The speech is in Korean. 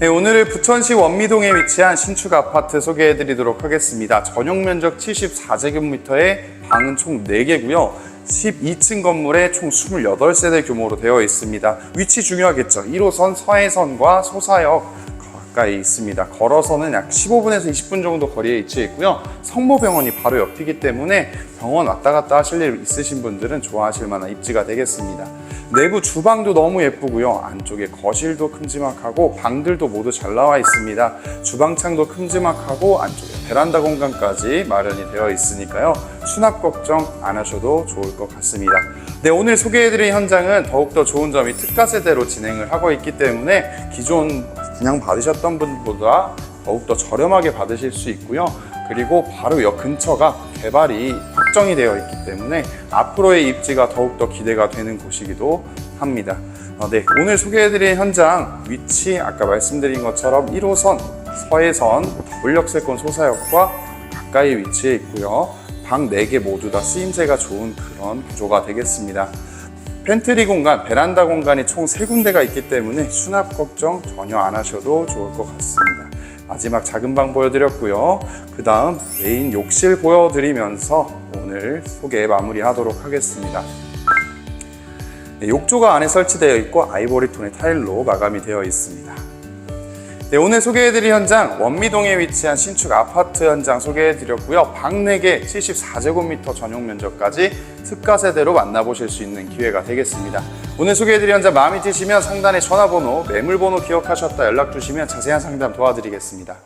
네, 오늘은 부천시 원미동에 위치한 신축 아파트 소개해 드리도록 하겠습니다. 전용 면적 74제곱미터에 방은 총 4개고요. 12층 건물에 총 28세대 규모로 되어 있습니다. 위치 중요하겠죠. 1호선 서해선과 소사역 가까이 있습니다. 걸어서는 약 15분에서 20분 정도 거리에 위치해 있고요. 성모병원이 바로 옆이기 때문에 병원 왔다 갔다 하실 일 있으신 분들은 좋아하실 만한 입지가 되겠습니다. 내부 주방도 너무 예쁘고요. 안쪽에 거실도 큼지막하고 방들도 모두 잘 나와 있습니다. 주방창도 큼지막하고 안쪽에 베란다 공간까지 마련이 되어 있으니까요. 수납 걱정 안 하셔도 좋을 것 같습니다. 네, 오늘 소개해드린 현장은 더욱더 좋은 점이 특가 세대로 진행을 하고 있기 때문에 기존 그냥 받으셨던 분보다 더욱더 저렴하게 받으실 수 있고요. 그리고 바로 역 근처가 개발이 확정이 되어 있기 때문에 앞으로의 입지가 더욱더 기대가 되는 곳이기도 합니다. 어, 네, 오늘 소개해드린 현장 위치 아까 말씀드린 것처럼 1호선 서해선 올력세권 소사역과 가까이 위치해 있고요. 방 4개 모두 다 쓰임새가 좋은 그런 구조가 되겠습니다. 팬트리 공간, 베란다 공간이 총 3군데가 있기 때문에 수납 걱정 전혀 안 하셔도 좋을 것 같습니다. 마지막 작은 방 보여드렸고요. 그 다음 메인 욕실 보여드리면서 오늘 소개 마무리하도록 하겠습니다. 네, 욕조가 안에 설치되어 있고 아이보리 톤의 타일로 마감이 되어 있습니다. 네, 오늘 소개해드린 현장 원미동에 위치한 신축 아파트 현장 소개해드렸고요. 방 4개 74제곱미터 전용 면적까지 특가 세대로 만나보실 수 있는 기회가 되겠습니다. 오늘 소개해드린 현장 마음에 드시면 상단에 전화번호, 매물번호 기억하셨다 연락 주시면 자세한 상담 도와드리겠습니다.